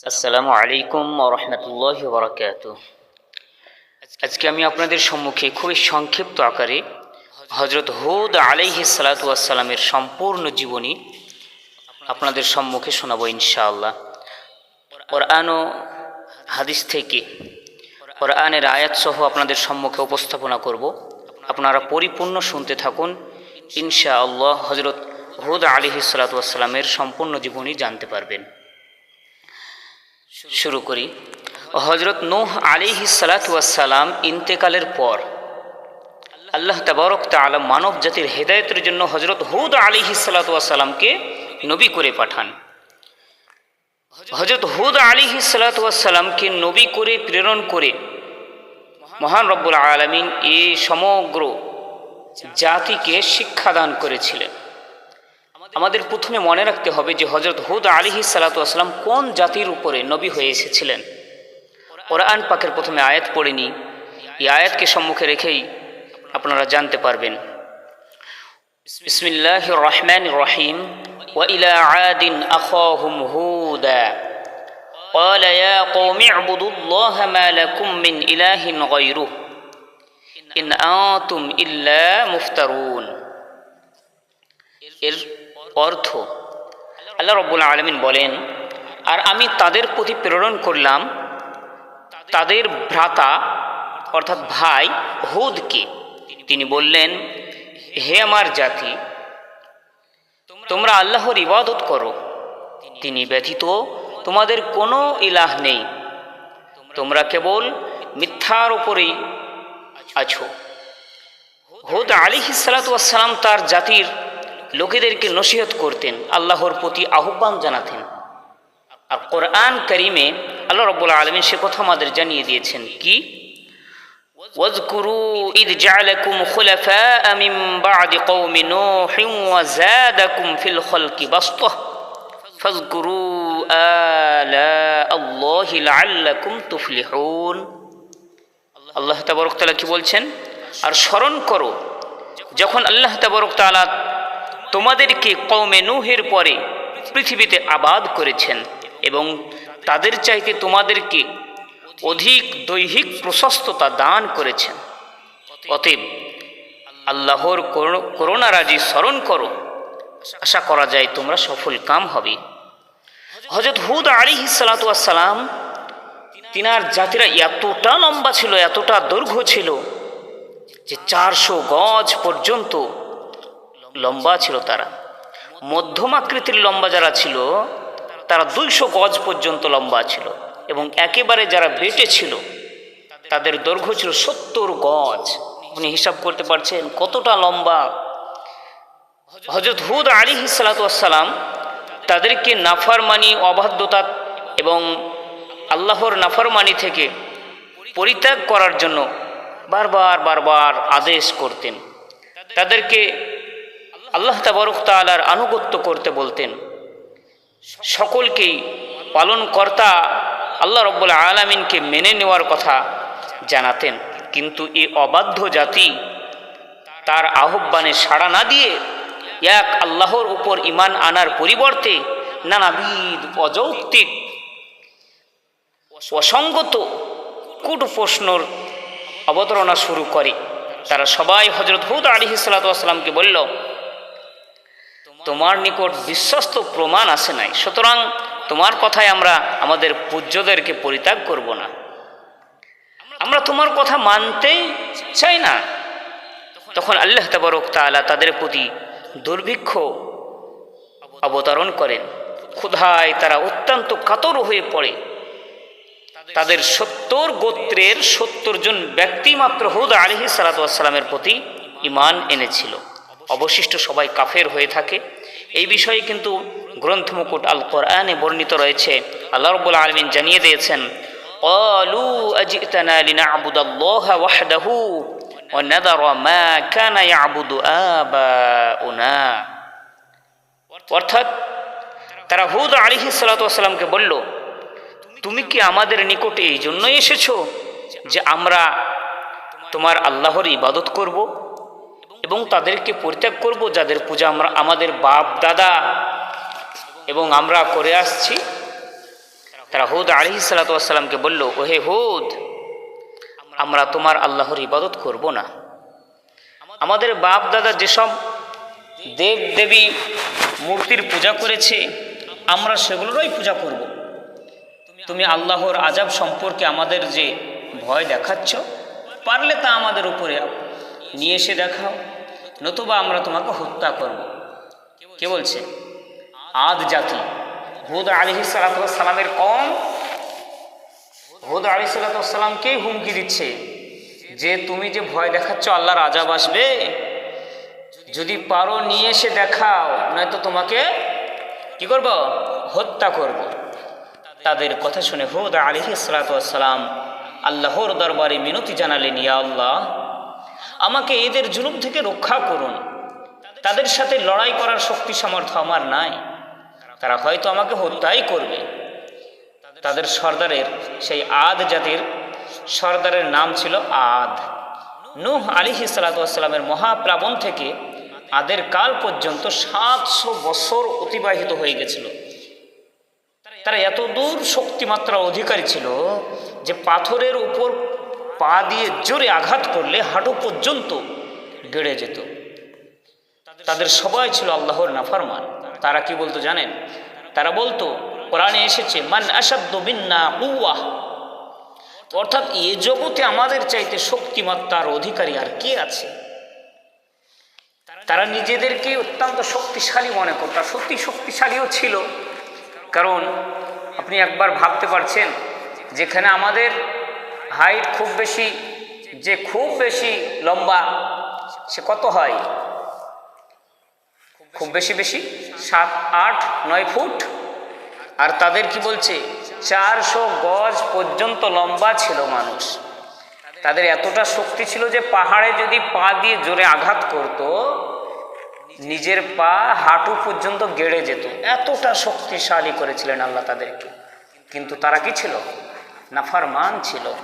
আসসালামু আলাইকুম রহমতুল্লাহ বরকাত আজকে আমি আপনাদের সম্মুখে খুবই সংক্ষিপ্ত আকারে হজরত হুদ আলাইহি সালাতামের সম্পূর্ণ জীবনী আপনাদের সম্মুখে শোনাবো ইনশাআল্লাহ। কোরআন ও হাদিস থেকে কোরআনের আয়াত সহ আপনাদের সম্মুখে উপস্থাপনা করব। আপনারা পরিপূর্ণ শুনতে থাকুন। ইনশাআল্লাহ হজরত হুদ আলিহি সম্পূর্ণ জীবনী জানতে পারবেন। শুরু করি। হজরত নোহ আলিহি সালাতাম ইন্তেকালের পর আল্লাহ তবরক তালা মানব জাতির হেদায়তের জন্য হজরত হুদ আলিহি সালাতামকে নবী করে পাঠান। হজরত হুদ আলিহি সালাতামকে নবী করে প্রেরণ করে মহান রব্বুল আলমিন এ সমগ্র জাতিকে শিক্ষাদান করেছিলেন। আমাদের প্রথমে মনে রাখতে হবে যে হজরত হুদ আলিহি সালাতাম কোন জাতির উপরে নবী হয়ে এসেছিলেন কোরআন পাকের প্রথমে আয়াত পড়েনি এই আয়াতকে সম্মুখে রেখেই আপনারা জানতে পারবেন বিসমিল্লাহ রহমান রহিম وإلى عاد أخاهم هودا قال يا قوم اعبدوا الله ما لكم من إله غيره إن أنتم إلا مفترون এর অর্থ। আল্লাহ রব্বুল আলমিন বলেন, আর আমি তাদের প্রতি প্রেরণ করলাম তাদের ভ্রাতা, অর্থাৎ ভাই হুদকে। তিনি বললেন, হে আমার জাতি, তোমরা আল্লাহর ইবাদত করো। তিনি ব্যতীত তোমাদের কোনো ইলাহ নেই। তোমরা কেবল মিথ্যার উপরেই আছো। হুদ আলী সালাতাম তার জাতির লোকেদেরকে নসিহত করতেন আল্লাহর প্রতি আহ্বান জানাতেন আর কোরআন করিমে আল্লাহ রব্বুল আলমিন সে কথা আমাদের জানিয়ে দিয়েছেন কি واذكروا إذ جعلكم خلفاء من بعد قوم نوح وزادكم في الخلق بسطة فاذكروا آلاء الله لعلكم تفلحون আল্লাহ তাবরক তালা কি বলছেন আর স্মরণ করো যখন আল্লাহ তাবরক তালা তোমাদেরকে কৌমে নুহের পরে পৃথিবীতে আবাদ করেছেন এবং তাদের চাইতে তোমাদেরকে অধিক দৈহিক প্রশস্ততা দান করেছেন। অতএব আল্লাহর করোনা রাজি স্মরণ করো। আশা করা যায় তোমরা সফল কাম হবে। হজরত হুদ আলী সালাতাম তিনার জাতিরা এতটা লম্বা ছিল, এতটা দৈর্ঘ্য ছিল যে চারশো গজ পর্যন্ত লম্বা ছিল তারা। মধ্যম আকৃতির লম্বা যারা ছিল, তারা দুইশো গজ পর্যন্ত লম্বা ছিল এবং একেবারে যারা বেটে ছিল, তাদের দৈর্ঘ্য ছিল সত্তর গজ। আপনি হিসাব করতে পারছেন কতটা লম্বা। হজরত হুদ আলী সালাতাম তাদেরকে নাফারমানি, অবাধ্যতা এবং আল্লাহর নাফারমানি থেকে পরিত্যাগ করার জন্য বারবার বারবার আদেশ করতেন। তাদেরকে আল্লাহ তাবরক তালার আনুগত্য করতে বলতেন। সকলকেই পালনকর্তা আল্লাহ রব্বুল আলমিনকে মেনে নেওয়ার কথা জানাতেন। কিন্তু এ অবাধ্য জাতি তার আহ্বানে সাড়া না দিয়ে এক আল্লাহর উপর ইমান আনার পরিবর্তে নানাবিধ অযৌক্তিক, অসঙ্গত কুট প্রশ্নর অবতারণা শুরু করে। তারা সবাই হজরত হুদ আলী সালাতামকে বলল তোমার নিকট বিশ্বস্ত প্রমাণ আসে নাই। সুতরাং তোমার কথায় আমরা আমাদের পূজ্যদেরকে পরিত্যাগ করব না। আমরা তোমার কথা মানতেই চাই না। তখন আল্লাহ তবরক তালা তাদের প্রতি দুর্ভিক্ষ অবতরণ করেন। ক্ষুধায় তারা অত্যন্ত কাতর হয়ে পড়ে। তাদের সত্তর গোত্রের সত্তর জন ব্যক্তি মাত্র হুদ আলহি সালাতামের প্রতি ইমান এনেছিল। অবশিষ্ট সবাই কাফের হয়ে থাকে। এই বিষয়ে কিন্তু গ্রন্থমুকুট আল কোরআনে বর্ণিত রয়েছে আল্লাহ রব্বুল আলমিন জানিয়ে দিয়েছেন قالوا أجئتنا لنعبد الله وحده ونذر ما كان يعبد آباؤنا অর্থাৎ তারা হুদ আলিহি সালাতামকে বলল তুমি কি আমাদের নিকটে এই জন্যই এসেছো যে আমরা তোমার আল্লাহর ইবাদত করব এবং তাদেরকে পরিত্যাগ করব, যাদের পূজা আমরা, আমাদের বাপ, দাদা এবং আমরা করে আসছি। তারা হুদ আলি সালাতামকে বলল, ওহে হুদ, আমরা তোমার আল্লাহর ইবাদত করব না। আমাদের বাপ, দাদা যেসব দেব দেবী মূর্তির পূজা করেছে, আমরা সেগুলোরই পূজা করব। তুমি আল্লাহর আজাব সম্পর্কে আমাদের যে ভয় দেখাচ্ছ, পারলে তা আমাদের উপরে নিয়ে এসে দেখাও। নতুবা আমরা তোমাকে হত্যা করব। কে বলছে? আদ জাতি। হুদ আলি সালাতামের কম। হুদ আলি সালাতামকেই হুমকি দিচ্ছে? যে তুমি যে ভয় দেখাচ্ছ, আল্লাহর আজাব আসবে। যদি পারো নিয়ে এসে দেখাও, নয়তো তোমাকে কি করব? হত্যা করব। তাদের কথা শুনে হুদ আলি আল্লাহর দরবারে মিনতি জানালেন, ইয়া আল্লাহ আমাকে এদের জুলুম থেকে রক্ষা করুন। তাদের সাথে লড়াই করার শক্তি সামর্থ্য আমার নাই। তারা হয়তো আমাকে হত্যাই করবে। তাদের সর্দারের সেই আদ জাতির সর্দারের নাম ছিল আদ। নূহ আলী সালাতামের মহাপ্লাবন থেকে আদের কাল পর্যন্ত সাতশো বছর অতিবাহিত হয়ে গেছিল। তারা এত দূর শক্তিমাত্রা অধিকারী ছিল যে পাথরের উপর পা দিয়ে জোরে আঘাত করলে হাঁটু পর্যন্ত গেড়ে যেত। তাদের সবাই ছিল আল্লাহর নাফরমান। তারা কি বলতো জানেন? তারা বলতো, কোরআনে এসেছে, মান আসাদ্দ বিন্না উওয়াহ অর্থাৎ এ জগতে আমাদের চাইতে শক্তিমাত্রার অধিকারী আর কে আছে? তারা নিজেদেরকে অত্যন্ত শক্তিশালী মনে করত সত্যি শক্তিশালীও ছিল। কারণ আপনি একবার ভাবতে পারছেন, যেখানে আমাদের হাইট খুব বেশি, যে খুব বেশি লম্বা, সে কত হয়? খুব বেশি বেশি? সাত, আট, নয় ফুট? আর তাদের কি বলছে? চারশো গজ পর্যন্ত লম্বা ছিল মানুষ। তাদের এতটা শক্তি ছিল যে পাহাড়ে যদি পা দিয়ে জোরে আঘাত করত, নিজের পা হাঁটু পর্যন্ত গেড়ে যেত। এতটা শক্তিশালী করেছিলেন আল্লাহ তাদেরকে। কিন্তু তারা কি ছিল? নাফারমান ছিল।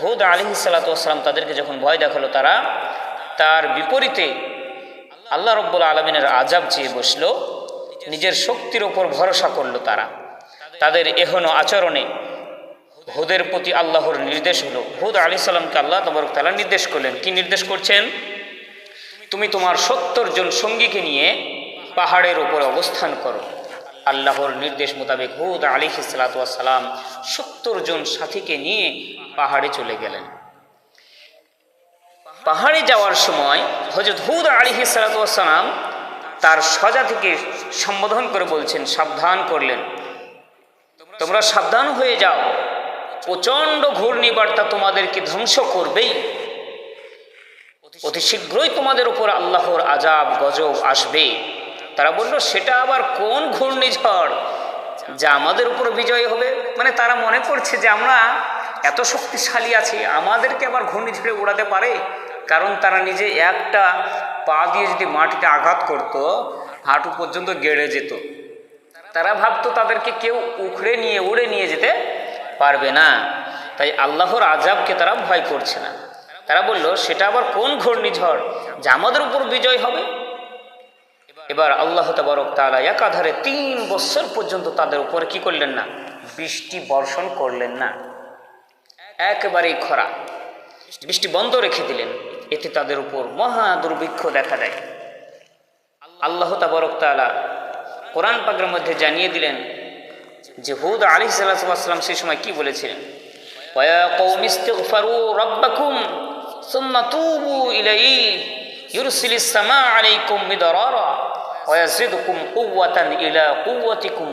হুদ আলী সালাতাম তাদেরকে যখন ভয় দেখাল, তারা তার বিপরীতে আল্লাহ রব্বুল আলমিনের আজাব চেয়ে বসল, নিজের শক্তির ওপর ভরসা করল তারা। তাদের এহনো আচরণে হুদের প্রতি আল্লাহর নির্দেশ হলো। হুদ আলি সাল্লামকে আল্লাহ তবরক তালা নির্দেশ করলেন। কি নির্দেশ করছেন? তুমি তোমার সত্তর জন সঙ্গীকে নিয়ে পাহাড়ের ওপরে অবস্থান করো। আল্লাহর নির্দেশ মোতাবেক হুদ আলী সালাতাম সত্তর জন সাথীকে নিয়ে পাহাড়ে চলে গেলেন। পাহাড়ে যাওয়ার সময় হজরত হুদ আলী সালাতাম তার সজা থেকে সম্বোধন করে বলছেন, সাবধান করলেন। তোমরা সাবধান হয়ে যাও। প্রচণ্ড ঘূর্ণিবার্তা তোমাদেরকে ধ্বংস করবেই। অতি শীঘ্রই তোমাদের উপর আল্লাহর আজাব গজব আসবে। তারা বলল, সেটা আবার কোন ঘূর্ণিঝড় যা আমাদের উপর বিজয় হবে? মানে তারা মনে করছে যে আমরা এত শক্তিশালী আছি, আমাদেরকে আবার ঘূর্ণিঝড়ে উড়াতে পারে? কারণ তারা নিজে একটা পা দিয়ে যদি মাটিতে আঘাত করত, হাঁটু পর্যন্ত গেড়ে যেত। তারা ভাবতো তাদেরকে কেউ উখড়ে নিয়ে, উড়ে নিয়ে যেতে পারবে না। তাই আল্লাহর আজাবকে তারা ভয় করছে না। তারা বলল, সেটা আবার কোন ঘূর্ণিঝড় যা আমাদের উপর বিজয় হবে? এবার আল্লাহ তবরক তালা একাধারে তিন বছর পর্যন্ত তাদের উপরে কি করলেন না বৃষ্টি বর্ষণ করলেন না একেবারেই খরা বৃষ্টি বন্ধ রেখে দিলেন এতে তাদের উপর মহা দুর্ভিক্ষ দেখা দেয় আল্লাহ তাবরক তালা কোরআন পাকের মধ্যে জানিয়ে দিলেন যে হুদ আলী সাল্লাহাম সেই সময় কি বলেছিলেন রব্বাকুম ثم توبوا إليه يرسل السماء عليكم مدرارا ويزدكم قوة إلى قوتكم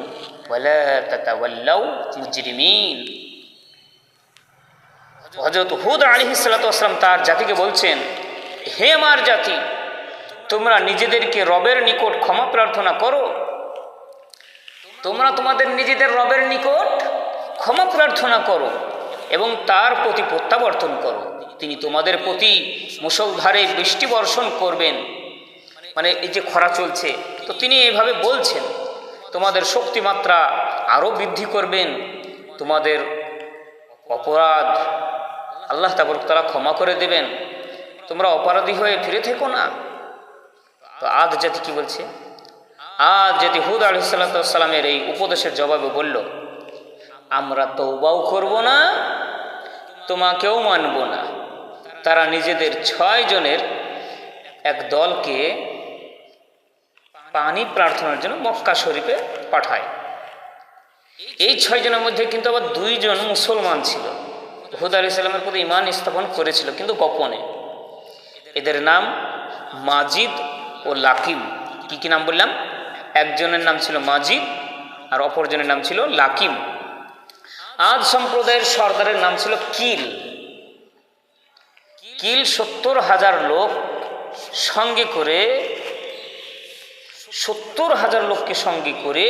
ولا تتولوا مجرمين হজরত হুদ আলী সালাতাম তার জাতিকে বলছেন হে আমার জাতি তোমরা নিজেদেরকে রবের নিকট ক্ষমা প্রার্থনা করো তোমরা তোমাদের নিজেদের রবের নিকট ক্ষমা প্রার্থনা করো এবং তার প্রতি প্রত্যাবর্তন করো তিনি তোমাদের প্রতি মুসলধারে বৃষ্টি বর্ষণ করবেন মানে এই যে খরা চলছে, তো তিনি এইভাবে বলছেন, তোমাদের শক্তিমাত্রা আরও বৃদ্ধি করবেন, তোমাদের অপরাধ আল্লাহ তাবরক তারা ক্ষমা করে দেবেন, তোমরা অপরাধী হয়ে ফিরে থেকো না। তো আদ জাতি কি বলছে? আদ জাতি হুদ আলহিসাল্লামের এই উপদেশের জবাবে বলল, আমরা তৌবাও করব না, তোমাকেও মানব না। তারা নিজেদের ছয় জনের এক দলকে পানি প্রার্থনার জন্য মক্কা শরীফে পাঠায়। এই ছয় জনের মধ্যে কিন্তু আবার দুইজন মুসলমান ছিল। হুদ আলি সাল্লামের প্রতি ইমান স্থাপন করেছিল, কিন্তু গোপনে। এদের নাম মাজিদ ও লাকিম। কি কি নাম বললাম? একজনের নাম ছিল মাজিদ আর অপরজনের নাম ছিল লাকিম। আজ সম্প্রদায়ের সর্দারের নাম ছিল কিল। কিল সত্তর হাজার লোক সঙ্গে করে সত্তর হাজার লোককে সঙ্গে করে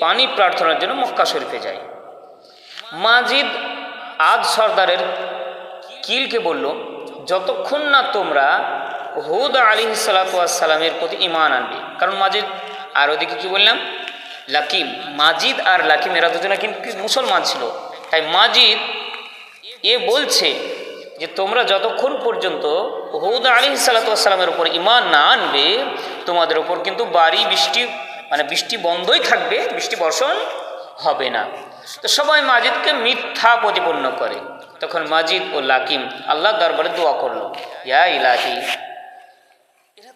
পানি প্রার্থনার জন্য মক্কা শরীফে যায়। মাজিদ আজ সর্দারের কিলকে বলল, যতক্ষণ না তোমরা হুদ আলী সালাতামের প্রতি ইমান আনবে। কারণ মাজিদ, আর ওদিকে কি বললাম? লাকিম, মাজিদ আর লাকিম, এরা দুজনে কিন্তু মুসলমান ছিল। তাই মাজিদ এ বলছে যে তোমরা যতক্ষণ পর্যন্ত হৌদ আলী সালাতামের উপর ইমান না আনবে, তোমাদের উপর কিন্তু বাড়ি, বৃষ্টি মানে বৃষ্টি বন্ধই থাকবে, বৃষ্টি বর্ষণ হবে না। তো সবাই মাজিদকে মিথ্যা প্রতিপন্ন করে। তখন মাজিদ ও লাকিম আল্লাহ দরবারে দোয়া করল, ইয়া ইলাহি,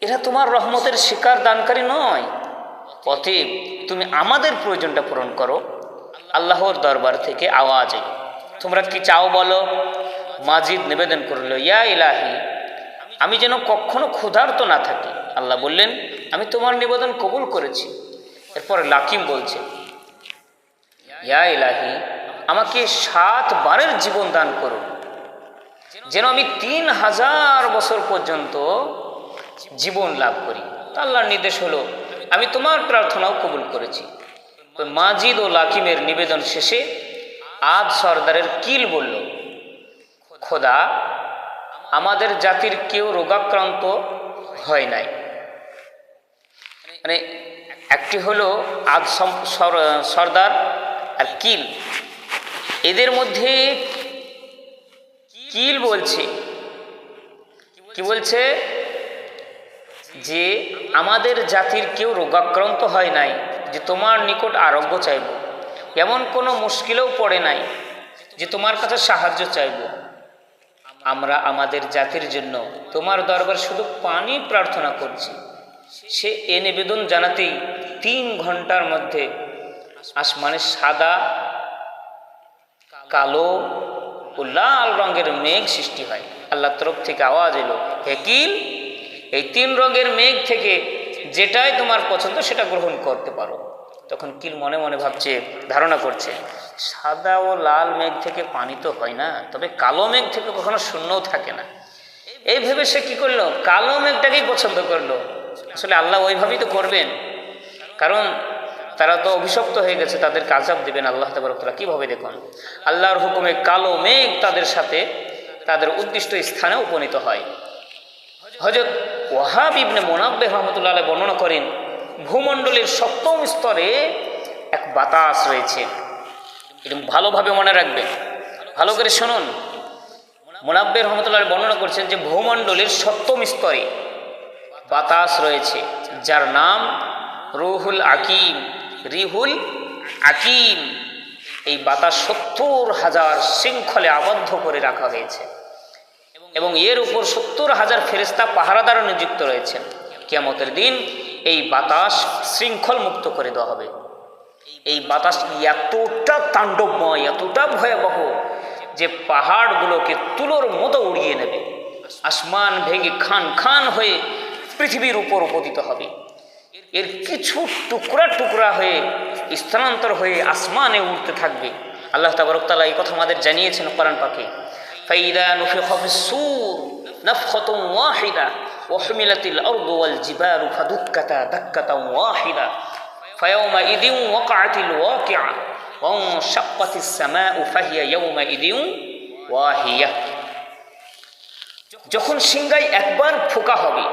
এরা তোমার রহমতের শিকার দানকারী নয়। অতএব তুমি আমাদের প্রয়োজনটা পূরণ করো। আল্লাহর দরবার থেকে আওয়াজ তোমরা কি চাও বলো? মাজিদ নিবেদন করল, ইয়া ইলাহি, আমি যেন কখনো ক্ষুধার্ত না থাকি। আল্লাহ বললেন, আমি তোমার নিবেদন কবুল করেছি। এরপর লাকিম বলছে, ইয়া ইলাহি, আমাকে সাত বারের জীবন দান করুন যেন আমি তিন হাজার বছর পর্যন্ত জীবন লাভ করি। আল্লাহর নির্দেশ হলো, আমি তোমার প্রার্থনাও কবুল করেছি। মাজিদ ও লাকিমের নিবেদন শেষে আদ সর্দারের কিল বলল খোদা, আমাদের জাতির কেউ রোগাক্রান্ত হয় নাই। মানে একটি হলো আদ সর্দার আর কিল। এদের মধ্যে কিল বলছে। কি বলছে? যে আমাদের জাতির কেউ রোগাক্রান্ত হয় নাই, যে তোমার নিকট আরোগ্য চাইব। এমন কোনো মুশকিলেও পড়ে নাই, যে তোমার কাছে সাহায্য চাইব। আমরা আমাদের জাতির জন্য তোমার দরবার শুধু পানি প্রার্থনা করছি। সে এ নিবেদন জানাতেই তিন ঘণ্টার মধ্যে আসমানের সাদা, কালো ও লাল রঙের মেঘ সৃষ্টি হয়। আল্লাহর তরফ থেকে আওয়াজ এলো হেকিল এই তিন রঙের মেঘ থেকে যেটাই তোমার পছন্দ সেটা গ্রহণ করতে পারো। তখন কিল মনে মনে ভাবছে, ধারণা করছে, সাদা ও লাল মেঘ থেকে পানি তো হয় না, তবে কালো মেঘ থেকে কখনো শূন্যও থাকে না। এই ভেবে সে কি করল? কালো মেঘটাকেই পছন্দ করল। আসলে আল্লাহ ওইভাবেই তো করবেন। কারণ তারা তো অভিশপ্ত হয়ে গেছে, তাদের কাজাব দেবেন আল্লাহ তাবরকতলা কীভাবে দেখুন? আল্লাহর হুকুমে কালো মেঘ তাদের সাথে তাদের উদ্দিষ্ট স্থানে উপনীত হয়। হজরত ওয়াহাব ইবনে মোনাব্বে রহমতুল্লাহ বর্ণনা করেন ভূমণ্ডলের সপ্তম স্তরে এক বাতাস রয়েছে। এরকম ভালোভাবে মনে রাখবেন। ভালো করে শুনুন। মোনাব্বে রহমতুল্লাহ বর্ণনা করছেন যে ভূমণ্ডলের সপ্তম স্তরে বাতাস রয়েছে, যার নাম রুহুল আকিম। রিহুল আকিম। এই বাতাস সত্তর হাজার শৃঙ্খলে আবদ্ধ করে রাখা হয়েছে। এবং এর উপর সত্তর হাজার ফেরেস্তা পাহারাদারও নিযুক্ত রয়েছেন। কিয়ামতের দিন এই বাতাস শৃঙ্খল মুক্ত করে দেওয়া হবে। এই বাতাস এতটা তাণ্ডবময়, এতটা ভয়াবহ যে পাহাড়গুলোকে তুলোর মতো উড়িয়ে নেবে। আসমান ভেঙে খান খান হয়ে পৃথিবীর উপর পতিত হবে। এর কিছু টুকরা টুকরা হয়ে স্থানান্তর হয়ে আসমানে উঠতে থাকবে। আল্লাহ তাবরকতালা এই কথা আমাদের জানিয়েছেন কোরআন পাকে। ফাইদা নুফিখ ফিস-সূর নাফখাতুন ওয়াহিদা। ওহমিলাতিল আরদু ওয়াল জিবারু ফাদুক্কাতা দাক্কাতা ওয়াহিদা ফায়াউমা ইদিউ ওয়াকাআতিল ওয়াকিআ ওয়ানশাক্কাতিস সামাউ ফাহিয়া যখন সিংগাই একবার ফোকা হবে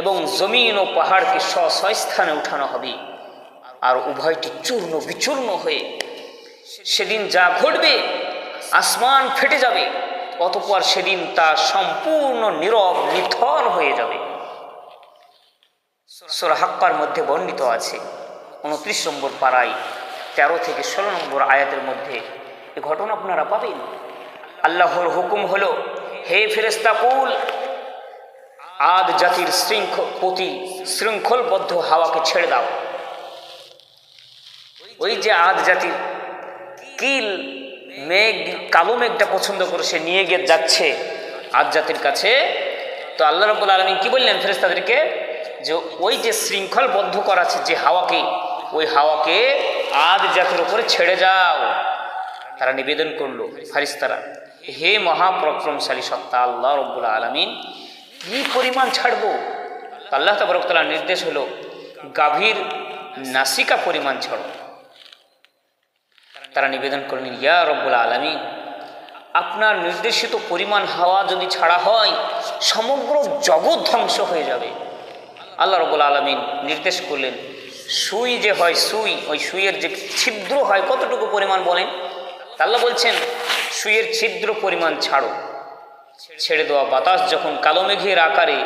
এবং জমিন ও পাহাড়কে স্বস্বয় স্থানে উঠানো হবে আর উভয়টি চূর্ণ বিচূর্ণ হয়ে সেদিন যা ঘটবে, আসমান ফেটে যাবে। অতপর সেদিন তা সম্পূর্ণ নীরব, নিথর হয়ে যাবে। সোরা হাক্কার মধ্যে বর্ণিত আছে, উনত্রিশ নম্বর পাড়ায়, তেরো থেকে ষোলো নম্বর আয়াতের মধ্যে এ ঘটনা আপনারা পাবেন। আল্লাহর হুকুম হলো, হে ফেরেস্তাকুল আদ জাতির শৃঙ্খল প্রতি শৃঙ্খলবদ্ধ হাওয়াকে ছেড়ে দাও। ওই যে আদ জাতির কিল মেঘ, কালো মেঘটা পছন্দ করে সে নিয়ে গিয়ে যাচ্ছে আদ জাতির কাছে। তো আল্লাহ রব্বুল আলমী কি বললেন ফেরেস্তাদেরকে যে ওই যে শৃঙ্খলবদ্ধ করা আছে যে হাওয়াকে, ওই হাওয়াকে আদ জাতির উপরে ছেড়ে যাও। তারা নিবেদন করল ফারিস্তারা হে মহাপরাক্রমশালী সত্তা, আল্লাহ রব্বুল আলমিন, কি পরিমাণ ছাড়বো? আল্লাহ তবরকতলার নির্দেশ হলো, গাভীর নাসিকা পরিমাণ ছাড়ো। তারা নিবেদন করলেন, ইয়া রব্বুল আলমী আপনার নির্দেশিত পরিমাণ হাওয়া যদি ছাড়া হয়, সমগ্র জগৎ ধ্বংস হয়ে যাবে। আল্লাহ রব্বুল আলমিন নির্দেশ করলেন, সুই যে হয় সুই, ওই সুইয়ের যে ছিদ্র হয়, কতটুকু পরিমাণ বলেন? আল্লাহ বলছেন, সুইয়ের ছিদ্র পরিমাণ ছাড়ো। ছেড়ে দেওয়া বাতাস যখন কালো মেঘের আকারে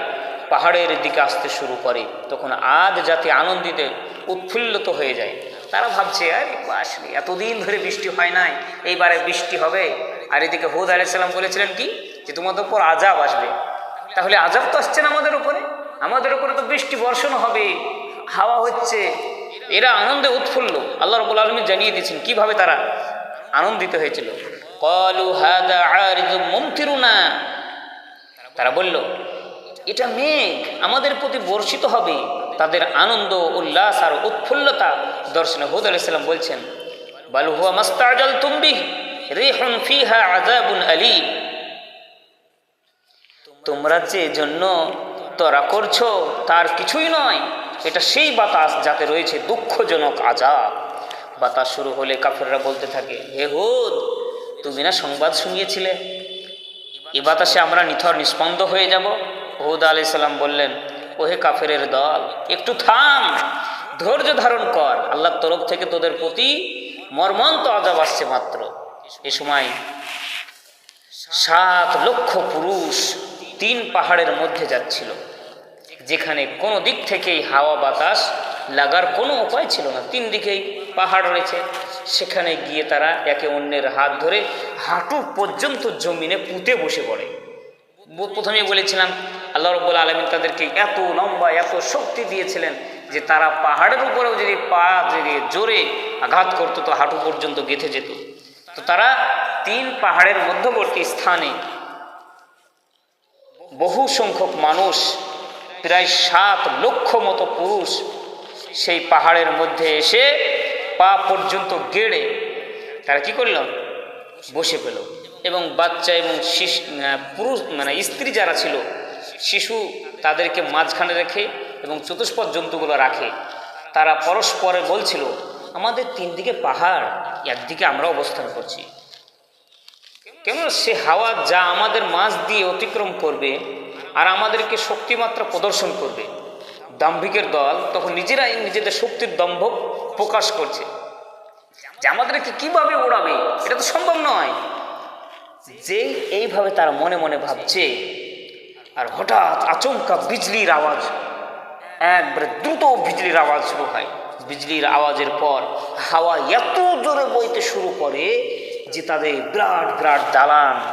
পাহাড়ের দিকে আসতে শুরু করে, তখন আদ যাতে আনন্দিতে উৎফুল্লিত হয়ে যায়। তারা ভাবছে, আরে আসলে এতদিন ধরে বৃষ্টি হয় নাই, এইবারে বৃষ্টি হবে। আর এদিকে হুদ আলাইসাল্লাম বলেছিলেন কি? যে তোমাদের উপর আজাব আসবে। তাহলে আজাব তো আসছে না আমাদের উপরে। আমাদের উপরে তো বৃষ্টি বর্ষণ হবে, হাওয়া হচ্ছে। এরা আনন্দে উৎফুল্ল। আল্লাহ রবুল আলমী জানিয়ে দিয়েছেন, কীভাবে তারা আনন্দিত হয়েছিল। কলু হাদা মুমতিরুনা তারা বলল, এটা মেঘ, আমাদের প্রতি বর্ষিত হবে। তাদের আনন্দ, উল্লাস আর উৎফুল্লতা দর্শনে হুদ আলাইসাল্লাম বলছেন, বালু হুয়া মাস্তাজাল তুম্বি, রেহন ফিহা আজাবুন আলী তোমরা যে জন্য তরা করছ, তার কিছুই নয়। এটা সেই বাতাস যাতে রয়েছে দুঃখজনক আজাব। বাতাস শুরু হলে কাফেররা বলতে থাকে, হে হুদ, তুমি না সংবাদ শুনিয়েছিলে? এ বাতাসে আমরা নিথর নিষ্পন্দ হয়ে যাব? হুদ আলি সাল্লাম বললেন, ওহে কাফেরের দল, একটু থাম। ধৈর্য ধারণ কর। আল্লাহর তরফ থেকে তোদের প্রতি মর্মন্ত আজাব আসছে মাত্র। এ সময় সাত লক্ষ পুরুষ তিন পাহাড়ের মধ্যে যাচ্ছিল, যেখানে কোনো দিক থেকেই হাওয়া বাতাস লাগার কোনো উপায় ছিল না। তিন দিকেই পাহাড় রয়েছে। সেখানে গিয়ে তারা একে অন্যের হাত ধরে হাঁটু পর্যন্ত জমিনে পুঁতে বসে পড়ে। প্রথমে বলেছিলাম, আল্লাহ রব্বুল আলমিন তাদেরকে এত লম্বা, এত শক্তি দিয়েছিলেন যে তারা পাহাড়ের উপরেও যদি পা যদি জোরে আঘাত করতো, তো হাঁটু পর্যন্ত গেঁথে যেত। তো তারা তিন পাহাড়ের মধ্যবর্তী স্থানে বহু সংখ্যক মানুষ, প্রায় সাত লক্ষ মতো পুরুষ সেই পাহাড়ের মধ্যে এসে পা পর্যন্ত গেড়ে তারা কি করল? বসে পেল। এবং বাচ্চা এবং শিশু পুরুষ মানে স্ত্রী যারা ছিল, শিশু তাদেরকে মাঝখানে রেখে এবং চতুষ্পদ জন্তুগুলো রাখে। তারা পরস্পরে বলছিল, আমাদের তিন দিকে পাহাড়, একদিকে আমরা অবস্থান করছি। কেন সে হাওয়া যা আমাদের মাঝ দিয়ে অতিক্রম করবে আর আমাদেরকে শক্তিমাত্রা প্রদর্শন করবে। দাম্ভিকের দল তখন নিজেরাই নিজেদের শক্তির দম্ভ প্রকাশ করছে। যে আমাদেরকে কীভাবে ওড়াবে এটা তো সম্ভব নয়। যে এইভাবে তারা মনে মনে ভাবছে, আর হঠাৎ আচমকা বিজলির আওয়াজ একবারে দ্রুত বিজলির আওয়াজ শুরু হয়। বিজলির আওয়াজের পর হাওয়া এত জোরে বইতে শুরু করে যে তাদের বিরাট বিরাট দালান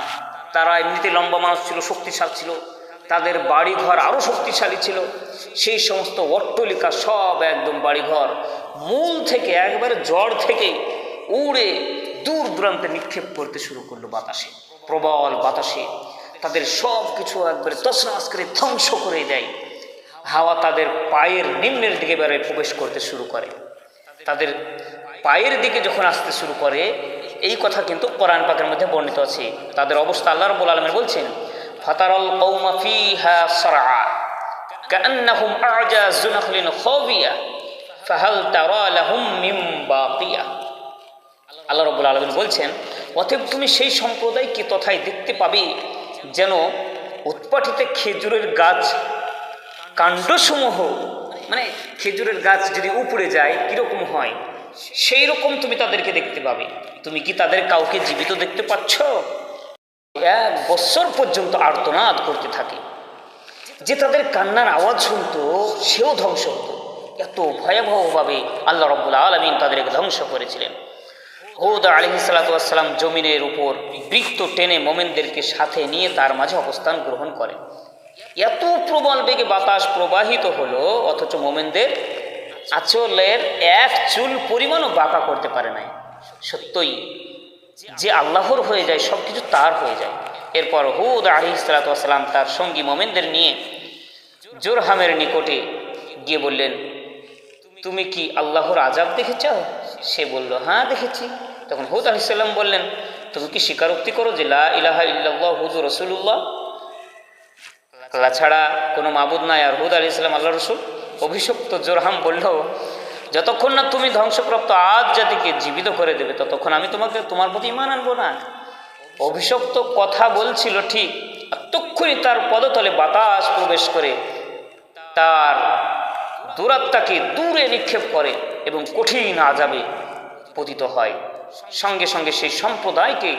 তারা এমনিতে লম্বা মানুষ ছিল, শক্তিশালী ছিল। তাদের বাড়িঘর আরও শক্তিশালী ছিল। সেই সমস্ত অট্টলিকা সব একদম বাড়িঘর। মূল থেকে একবারে জ্বর থেকে উড়ে দূর দূরান্তে নিক্ষেপ করতে শুরু করল বাতাসে, প্রবল বাতাসে। তাদের সব কিছু একবারে তসনাস করে ধ্বংস করে দেয়। হাওয়া তাদের পায়ের নিম্নের দিকে বেড়ে প্রবেশ করতে শুরু করে। তাদের পায়ের দিকে যখন আসতে শুরু করে, এই কথা কিন্তু কোরআন পাকের মধ্যে বর্ণিত আছে। তাদের অবস্থা আল্লাহ রব্বুল আলমের বলছেন, ফাতারল কৌমা ফিহা সরআ কান্নাহুম আজাজ নাখলিন খাবিয়া, ফাহাল তারা লাহুম মিন বাকিয়া আল্লাহ রব্বুল আলমিন বলছেন, অতএব তুমি সেই সম্প্রদায়কে তথায় দেখতে পাবে যেন উৎপাটিতে খেজুরের গাছ কাণ্ডসমূহ মানে খেজুরের গাছ যদি উপড়ে যায়, কীরকম হয়? সেই রকম তুমি তাদেরকে দেখতে পাবে। তুমি কি তাদের কাউকে জীবিত দেখতে পাচ্ছ? এক বছর পর্যন্ত আর্তনাদ করতে থাকে। যে তাদের কান্নার আওয়াজ শুনতো, সেও ধ্বংস হতো। এত ভয়াবহভাবে আল্লাহ রব্বুল আলমিন তাদেরকে ধ্বংস করেছিলেন। হুদ আলহিসাল্লাম জমিনের উপর বৃত্ত টেনে মোমেনদেরকে সাথে নিয়ে তার মাঝে অবস্থান গ্রহণ করেন। এত প্রবল বেগে বাতাস প্রবাহিত হলো, অথচ মোমেনদের আঁচলের এক চুল পরিমাণও বাঁকা করতে পারে নাই। সত্যই, যে আল্লাহর হয়ে যায় সব কিছু তার হয়ে যায়। এরপর হুদ আলি সালাতাম তার সঙ্গী মোমেনদের নিয়ে জোরহামের নিকটে গিয়ে বললেন, তুমি কি আল্লাহর আজাব দেখেছ? সে বলল হ্যাঁ দেখেছি। তখন হুদ আলিসাল্লাম বললেন, তুমি কি স্বীকারোক্তি করো যে লা ইলাহা ইল্লাল্লাহ হুদ রসুল্লাহ আল্লাহ ছাড়া কোনো মাবুদ নাই। আর হুদ আলি ইসলাম আল্লাহ রসুল, অভিশপ্ত জোরহাম বলল, যতক্ষণ না তুমি ধ্বংসপ্রাপ্ত আজ জাতিকে জীবিত করে দেবে, ততক্ষণ আমি তোমাকে, তোমার প্রতি ইমান আনব না। অভিশপ্ত কথা বলছিল ঠিক তক্ষুনি তার পদতলে বাতাস প্রবেশ করে, তার দূরাত্মাকে দূরে নিক্ষেপ করে এবং কঠিন আজাবে পতিত হয়। সঙ্গে সঙ্গে সেই সম্প্রদায়কে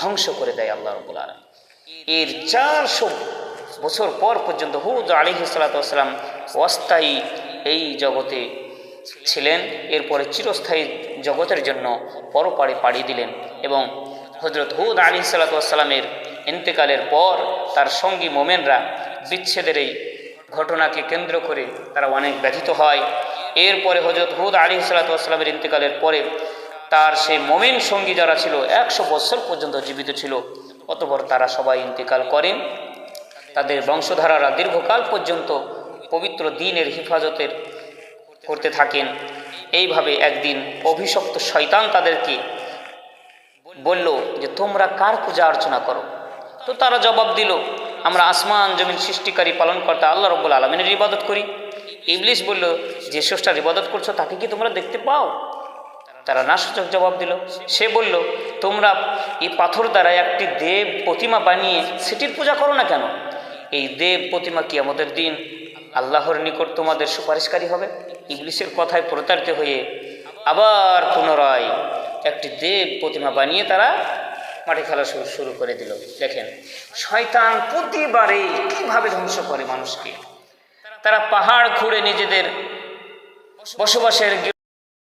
ধ্বংস করে দেয় আল্লাহ রবুল আলম এর চারশো বছর পর পর্যন্ত হুদ আলী সালাতাম অস্থায়ী এই জগতে ছিলেন। এরপরে চিরস্থায়ী জগতের জন্য পরপারে পাড়ি দিলেন এবং হজরত হুদ আলী সাল্লাতামের ইন্তেকালের পর তার সঙ্গী মোমেনরা বিচ্ছেদের এই ঘটনাকে কেন্দ্র করে তারা অনেক ব্যথিত হয়। এরপরে হজরত হুদ আলী সাল্লাতামের ইন্তেকালের পরে তার সেই মোমেন সঙ্গী যারা ছিল, একশো বছর পর্যন্ত জীবিত ছিল, অতপর তারা সবাই ইন্তেকাল করেন। তাদের বংশধারারা দীর্ঘকাল পর্যন্ত পবিত্র দিনের হেফাজতের করতে থাকেন। এইভাবে একদিন অভিশপ্ত শয়তান তাদেরকে বলল যে, তোমরা কার পূজা অর্চনা করো? তো তারা জবাব দিল, আমরা আসমান জমিন সৃষ্টিকারী পালনকর্তা আল্লাহ রব্বুল আলমিনের ইবাদত করি। ইবলিশ বলল, যে স্রষ্টার ইবাদত করছ তাকে কি তোমরা দেখতে পাও? তারা না সূচক জবাব দিল, সে বলল, তোমরা এই পাথর দ্বারা একটি দেব প্রতিমা বানিয়ে সেটির পূজা করো না কেন? এই দেব প্রতিমা কি আমাদের দিন আল্লাহর নিকট তোমাদের সুপারিশকারী হবে। ইংলিশের কথায় প্রতারিত হয়ে আবার পুনরায় একটি দেব প্রতিমা বানিয়ে তারা মাঠে খেলা শুরু শুরু করে দিল। দেখেন, শয়তান প্রতিবারে কীভাবে ধ্বংস করে মানুষকে? তারা পাহাড় খুঁড়ে নিজেদের বসবাসের